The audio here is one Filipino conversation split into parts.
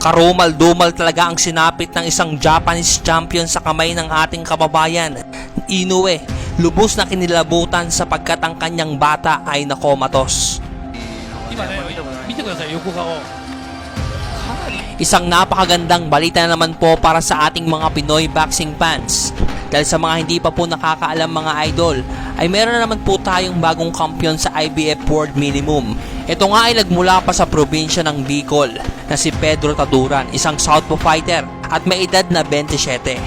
Karumal-dumal talaga ang sinapit ng isang Japanese champion sa kamay ng ating kababayan, Inoue. Lubos na kinilabutan sapagkat ang kanyang bata ay nakomatos. Isang napakagandang balita naman po para sa ating mga Pinoy boxing fans. Dahil sa mga hindi pa po nakakaalam mga idol, ay meron na naman po tayong bagong kampiyon sa IBF World Minimum. Ito nga ay nagmula pa sa probinsya ng Bicol na si Pedro Taduran, isang southpaw fighter at may edad na 27.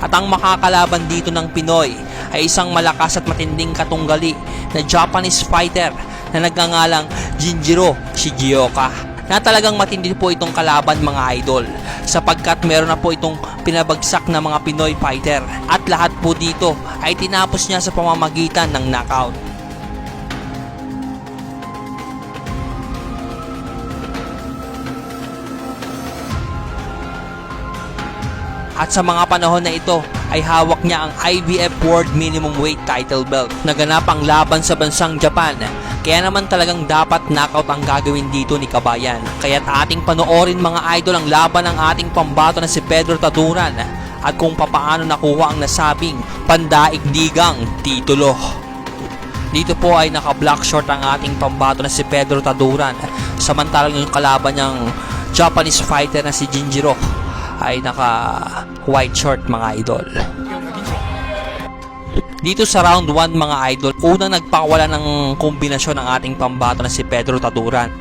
At ang makakalaban dito ng Pinoy ay isang malakas at matinding katunggali na Japanese fighter na nagngangalang Jinjiro Shigioka na talagang matindi po itong kalaban mga idol sapagkat meron na po itong pinabagsak na mga Pinoy fighter at lahat po dito ay tinapos niya sa pamamagitan ng knockout. At sa mga panahon na ito ay hawak niya ang IBF World Minimum Weight Title Belt. Naganap ang laban sa bansang Japan. Kaya naman talagang dapat knockout ang gagawin dito ni Kabayan. Kaya't ating panoorin mga idol ang laban ng ating pambato na si Pedro Taduran at kung papaano nakuha ang nasabing pandaigdigang titulo. Dito po ay naka-black short ang ating pambato na si Pedro Taduran. Samantalang yung kalaban niyang Japanese fighter na si Jinjiro ay naka white short mga idol. Dito sa round 1 mga idol, unang nagpakawala ng kombinasyon ng ating pambato na si Pedro Taduran.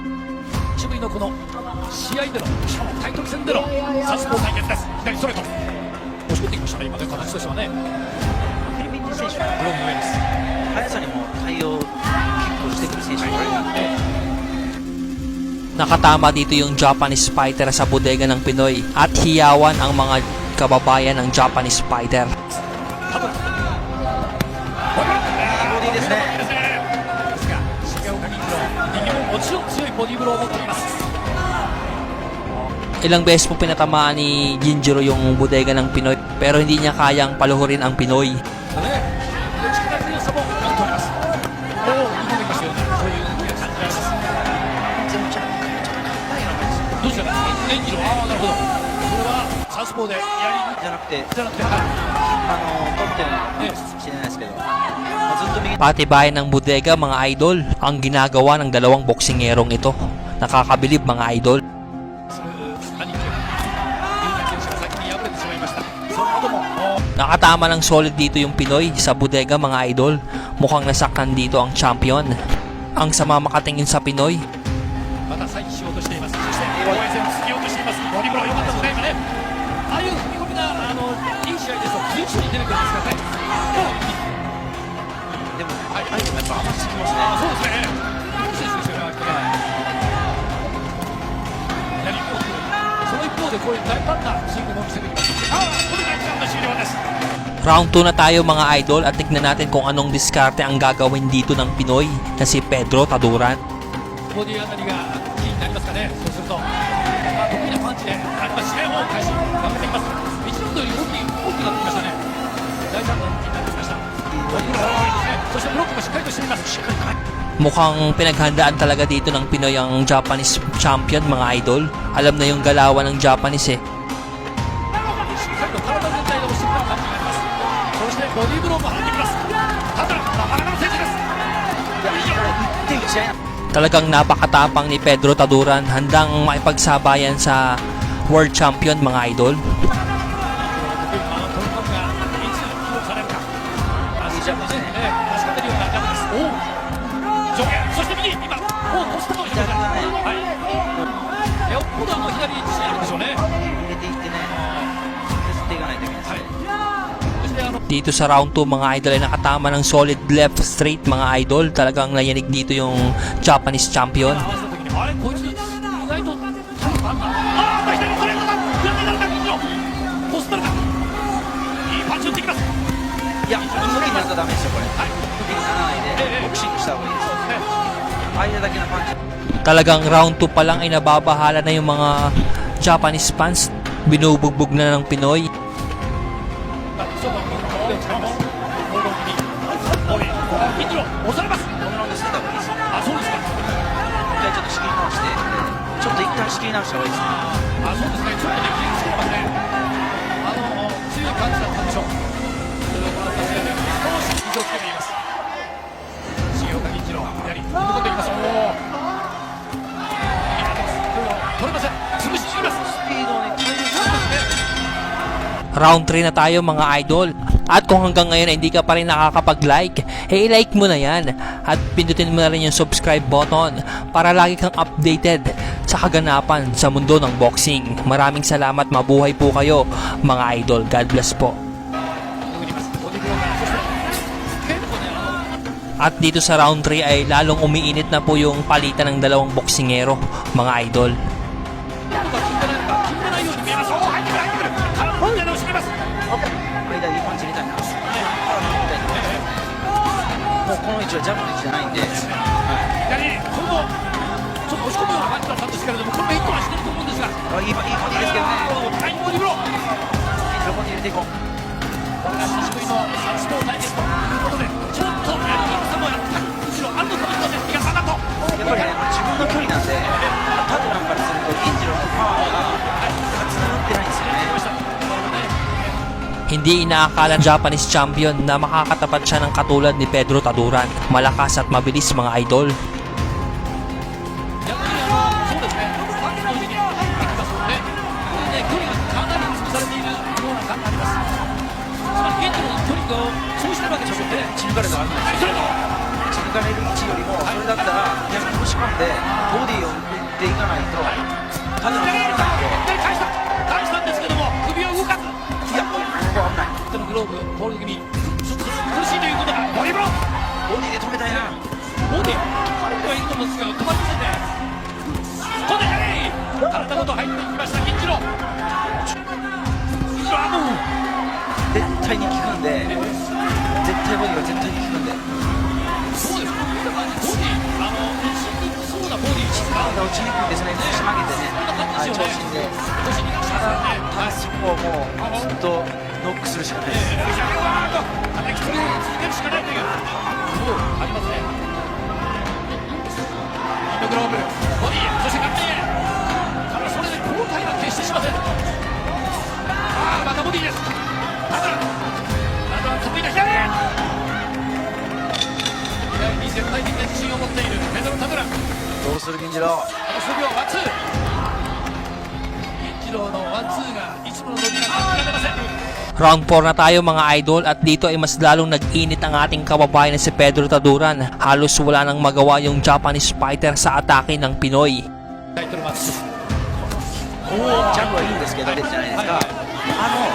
Nakatama dito yung Japanese Spider sa bodega ng Pinoy at hiyawan ang mga kababayan ng Japanese Spider. Ilang beses po pinatamaan ni Jinjiro yung bodega ng Pinoy pero hindi niya kayang paluhurin ang Pinoy. うしたら演技のああなるほどそれはサウスポーでやじゃなくてりじゃなくてはいあの取ってるのかもしれないですけど、まあずっと右 Patibayan ng bodega mga idol ang ginagawa ng dalawang boksingerong ito. Nakakabilib mga idol. する兄貴が有田選手が先に敗れてしまいましたその後もお Nakatama ng solid dito yung Pinoy sa bodega mga idol. Mukhang nasaktan dito ang champion. Ang sama makatingin sa Pinoy, の一方でこういう大胆なスイングも見せてきますああこれが一番の終了です round 2 na tayo mga idol at tignan natin kung anong diskarte ang gagawin dito ng Pinoy na si Pedro Taduran. ボディあたりがキーになりますかねそうすると、まあ、得意なパンチであります試合を開始頑張っていきます1ラウンドより大きい大きくなってきましたね大胆な動きになってきましたボディブローが多いですねそしてブロックもしっかりとしていますしっかりと mukhang pinaghandaan talaga dito ng Pinoy ang Japanese champion mga idol. Alam na yung galawan ng Japanese eh. Talagang napakatapang ni Pedro Taduran handang maipagsabayan sa world champion mga idol. Dito sa round 2 mga idol ay nakatama ng solid left straight mga idol. Talagang nayanig dito yung Japanese champion. Talagang round 2 pa lang ay nababahala na yung mga Japanese fans. Binubugbog na ng Pinoy. おい銀次郎押されますこのラウンド捨てた方がいいですよあそうですか一回ちょっと仕切 直して、ちょっと一旦仕切り直した方がいいですね。あそうですねちょっとね気にしてますねあの強い感じだったでしょうそれをこの立ち上げ少し気をつけています重岡銀次郎左踏み込んでいきますおおいいなです取れません潰しにいますスピードをね、変えるそうですね Round 3 na tayo mga idol. At kung hanggang ngayon ay hindi ka pa rin nakakapag-like, eh like mo na yan at pindutin mo na rin yung subscribe button para lagi kang updated sa kaganapan sa mundo ng boxing. Maraming salamat, mabuhay po kayo mga idol. God bless po. At dito sa round 3 ay lalong umiinit na po yung palitan ng dalawang boksingero, mga idol. 置はジャブの位置じゃないんで、左これもちょっと押し込むような感じだったんですけれどもこれもヒットはしてると思うんですがあいいボいいボディですけどね。タイムボディブロー横に入れていこう。これが久しぶりのサウスポー対決 Hindi inaakala Japanese champion na makakatapat siya ng katulad ni Pedro Taduran. Malakas at mabilis mga idol. 가는 グローブボール気味。ちょっと苦しいということがボディブローボディで止めたいな。ボディ。彼ではいいと思うんですけど止まりませんね。ここで体ごと入っていきました銀次郎絶対に効くんで、絶対ボディが絶対に効くんで、そうです。ボディ。あの打ちにくそうなボディ体落ちにくいんですね、少し曲げてね、ね。ただそこをもうずっとノックするしかないです。Round 4 na tayo mga idol at dito ay mas lalong nag-init ang ating kababayan na si Pedro Taduran. Halos wala nang magawa yung Japanese fighter sa atake ng Pinoy. タイトルマッチジャブはいいんですけど、じゃないですか。あの、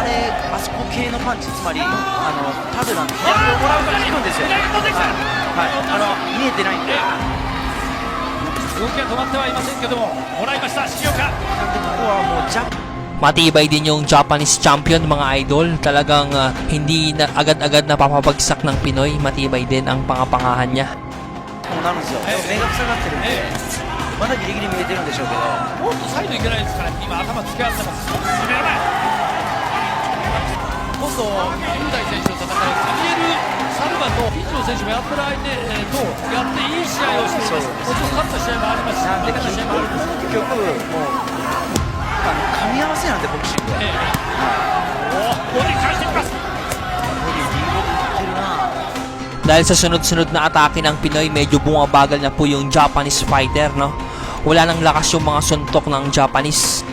あれ、あそこ系のパンチ、つまり、あの、タブラの左をもらうから効くんですよ。左が飛んできたはい、あの、見えてないんで、動きが止まってはいませんけどももらいました重岡なんでここはもうジャブ、 Matibay din yung Japanese champion mga idol. Talagang ah, hindi na agad-agad napapabagsak ng Pinoy. Matibay din ang pangapangahan niya. こうなるんですよ。でも目が塞がってるんで、まだギリギリ見えてるんでしょうけど、もっとサイドいけないですから今頭突き合ってます攻められない今度雄大選手と戦うサミエル・サルバとピッチの選手もやってる相手えーとやっていい試合をしていますもちろん勝った試合もありますしなんで負けた試合もあります結局、もう、 あの、噛み合わせなんで、ボクシングは。ええおおボディ返していきますボディ、いいボディいってるな Dahil sa sunod-sunod na atake ng Pinoy, medyo bumabagal na po yung Japanese fighter, no? Wala nang lakas yung mga suntok ng Japanese.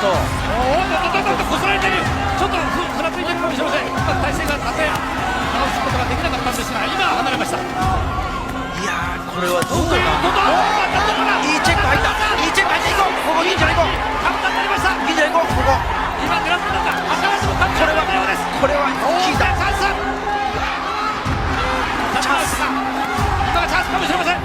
と ですが今は離れましたいやー、これはどうどうだかどうだな。いいチェック入った。いいチェック入っていこう。ここ銀次郎行こう。簡単になりました銀次郎行こう。ここ。今狙ってたんだ足足も簡単になったようですこれは効いた。チャンスチャンス今がチャンスかもしれません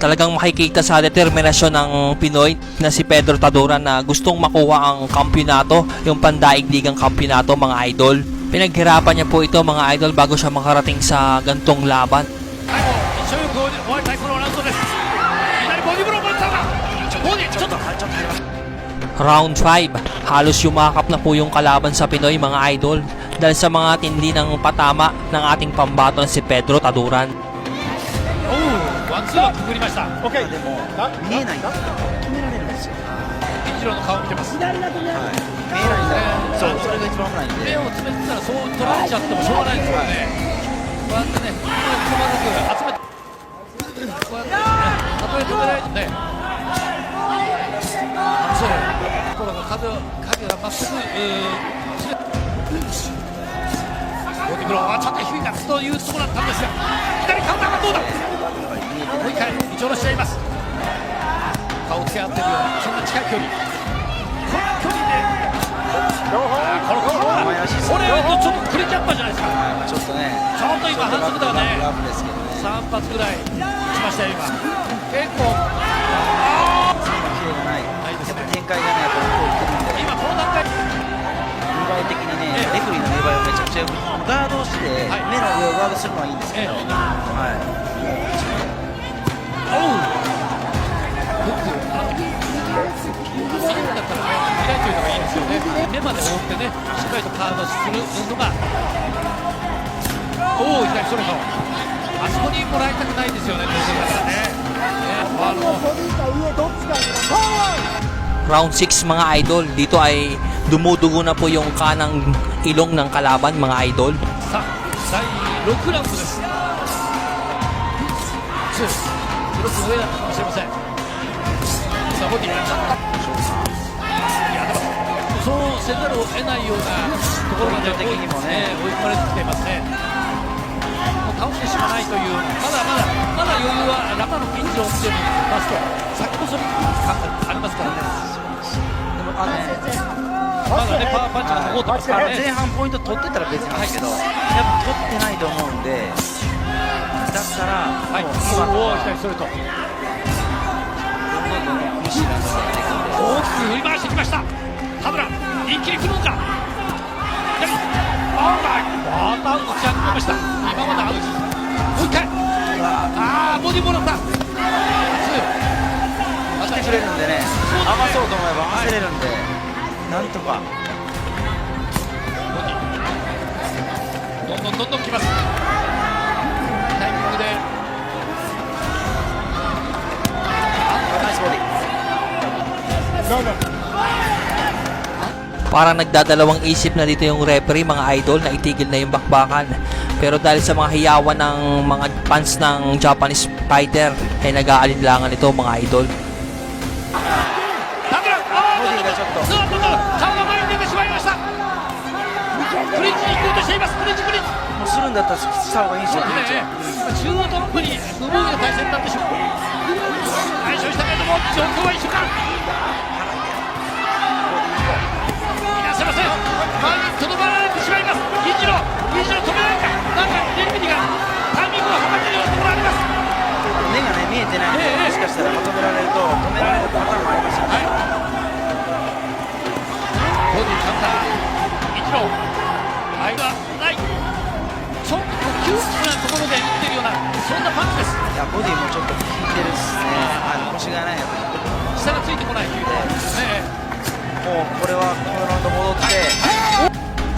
Talagang makikita sa determinasyon ng Pinoy na si Pedro Taduran na gustong makuha ang kampyonato, yung pandaigdigang kampyonato mga idol. Pinaghirapan niya po ito mga idol bago siya makarating sa gantong laban. 最後一生よく終わりたいこのラウンドです左ボディブロー持ったがボディちょっとちょっと入りました。 Round 5, halos yumakap na po yung kalaban sa Pinoy mga idol. dahil sa mga tindi ng patama ng ating pambato na si Pedro Taduran. おおワンツーはくぐりましたでも見えない 次郎の顔を見てます。はい。見えないんだそうそれが一番危ないんで。目を詰めてたらそう取られちゃってもしょうがないですからね。こうやってね細かく集めてこうやってねたとえ止められてもねそう。ところが風を影が全く。えーずれボディブローはちょっと低いかというところだったんですが左カウンターがどうだ？もう一回打ち下ろしちゃいます顔つけ合ってるようなそんな近い距離この距離でこのこの前らしいですねこれとちょっとくれちゃったじゃないですかちょっとねちょっと今反則だねラフですけどね3発ぐらいしましたよ今結構レがないないですねやっぱ展開がねこう来てるんで今この段階見栄え的にねレフリーの見栄えはめちゃくちゃよくガードをして目の上をガードするのはいいんですけどはいで覆ってねしっかりとカーブするのがおお左ストレートあそこにもらいたくないですよねロウンド6 mga idol dito ay dumudugo na po yung kanang ilong ng kalaban mga idol sa 6ラウンドですブロック上だかもしれませんさあボディせざるを得ないようなところまでにもね追い込まれてきていますね。もう倒してしまわないというまだまだまだ余裕はラマのピンチを見てみますと先こそ感覚ありますからね。でもあのねまだねパワーパンチが残ってますからね前半ポイント取ってたら別なんですけど、やっぱ取ってないと思うんで、だったら、はい。もう今おお左ストレートどんどんどんどん苦しいラウンドになっていくんで、大きく振り回してきました。田村一気に来るのか。また打ち上げました。今までアウトもう一回。ああボディもらったツーまた来てくれるんでね、そうだね合わそうと思えば合わせれるんで、なんとか、どんどんどんどん来ますタイミングでナイスボディ。Parang nagdadalawang isip na dito yung referee mga idol na itigil na yung bakbakan. Pero dahil sa mga hiyawan ng mga fans ng Japanese fighter ay nag-aalinlangan ito mga idol. しゃません。前にとどまられてしまいます。一次郎銀郎止められた。なんかデルビリがタイミングを測っているようなところあります。目がね見えてないので、ええ、もしかしたらまとめられると止められるパターもありますよね、はい、53歳銀次郎前はない。ちょっと窮屈なところで打ってるようなそんなパンチです。いやボディもちょっと効いてるしね。あの腰がないやっ下がついてこないというね、ええ。もうこれはこのラウンド戻って、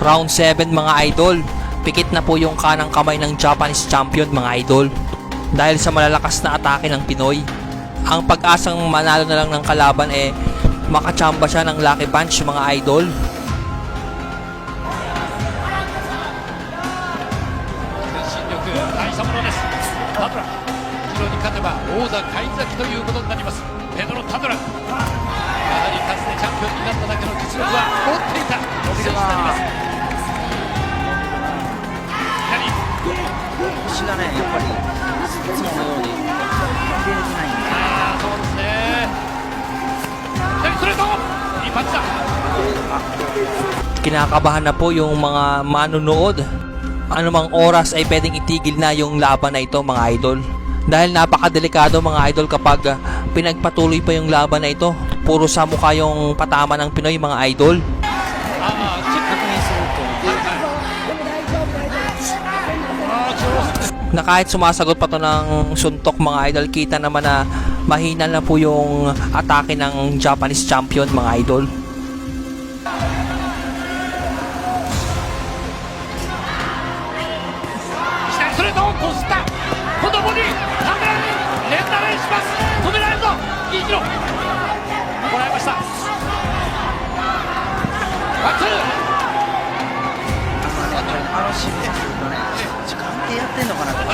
Round 7 mga idol. Pikit na po yung kanang kamay ng Japanese champion mga idol. Dahil sa malalakas na atake ng Pinoy. Ang pag-asang manalo na lang ng kalaban eh makachamba siya ng lucky punch mga idol. 新力大したものですタドラキロに勝てば王座返り咲きということになりますペドロ・タドラ 実力は持っていた選手になります左腰がね、やっぱりいつものように入れれてないんで、ああそうですね左ストレートいいパンチだ Kinakabahan na po yung mga manunood. Anumang oras ay pwedeng itigil na yung laban na ito mga idol. Dahil napakadelikado mga idol kapag ah, pinagpatuloy pa yung laban na ito. puro sa mukha yung patama ng Pinoy, mga idol. Ah, check na kahit sumasagot pa to ng suntok mga idol, kita naman na mahina na po yung atake ng Japanese champion mga idol. Costa シーズンするとね、関係やってんのかなとか。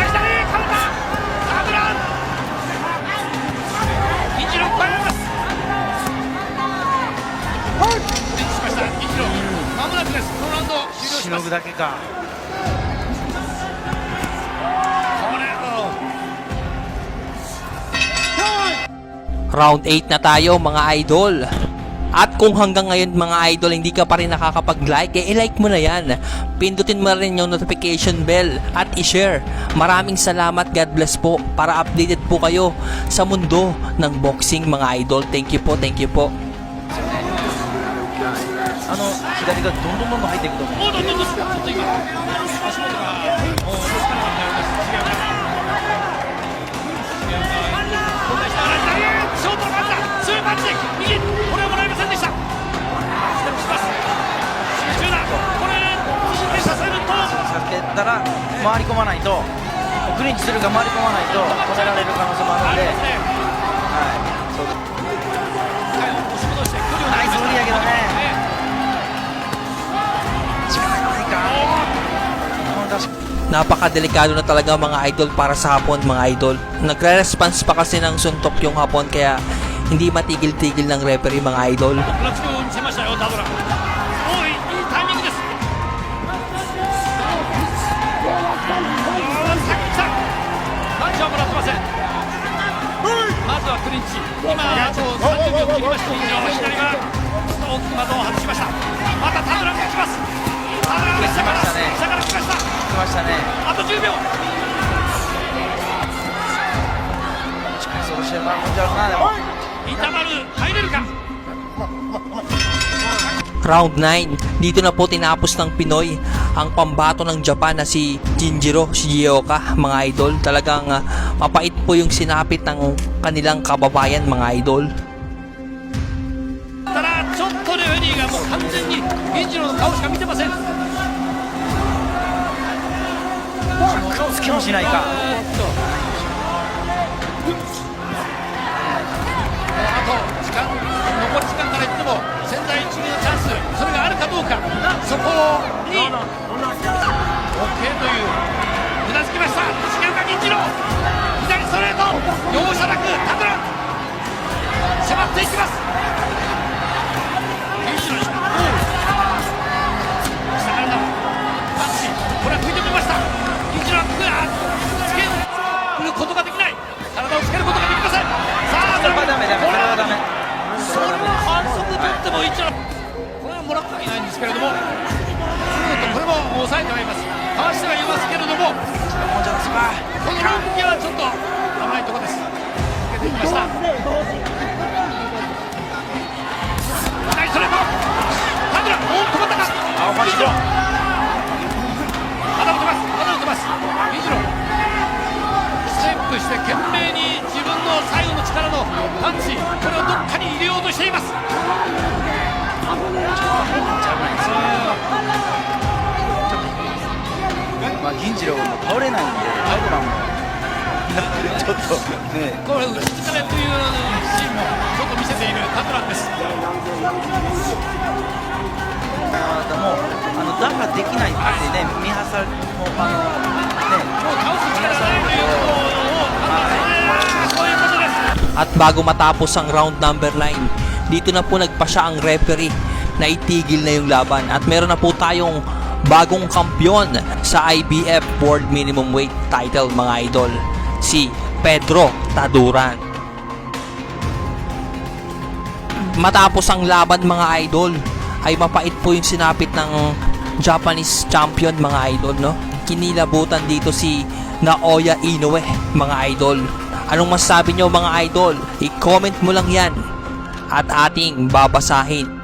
しのぐだけか。Round 8 na tayo mga idol. At kung hanggang ngayon mga idol hindi ka pa rin nakakapag-like, eh i-like mo na yan. Pindutin mo na rin yung notification bell at i-share. Maraming salamat, God bless po, para updated po kayo sa mundo ng boxing mga idol. Thank you po, thank you po. あの左がどんどんどんどん入っていくと思う。 させたら回り込まないと、クリンチするか回り込まないと止められる可能性もあるんで、ありますねはい、そう押し戻して距離をナイス無理やけどね力がないか。うん確かに Napakadelikado na talaga mga idol para sa hapon mga idol. Nagre-response pa kasi ng suntok yung hapon kaya hindi matigil-tigil ng referee mga idol. ずはクリンチ。今あと30秒切りました。以上左は大きく的を外しました。またタドラが来ます。タドラが下から下から来ました。来ましたね。あと10秒。力そうしてゃうな、でも。インターバル入れるか Round 9, dito na po tinapos ng Pinoy ang pambato ng Japan na si Jinjiro Shigeoka mga idol. Talagang ah, mapait po yung sinapit ng kanilang kababayan mga idol. ただちょっとレフェリーがもう完全に銀次郎の顔しか見てません顔つけもしないか。えーっと そこに OK といううなずきました。重岡銀次郎左ストレート。容赦なくちょっとね、これ打ち疲れというシーンもちょっと見せているタブランですあなたもあの打破できないってね、見はさもうあのね、もう倒す力がないということを判断されそういうことです At bago matapos ang round number 9, dito na po nagpa siya ang referee na itigil na yung laban. At meron na po tayong bagong kampyon sa IBF World Minimum Weight title mga idol, si Pedro Taduran. Matapos ang laban mga idol, ay mapait po yung sinapit ng Japanese champion mga idol, no? Kinilabutan dito si Naoya Inoue mga idol. Anong masasabi nyo mga idol? I-comment mo lang yan at ating babasahin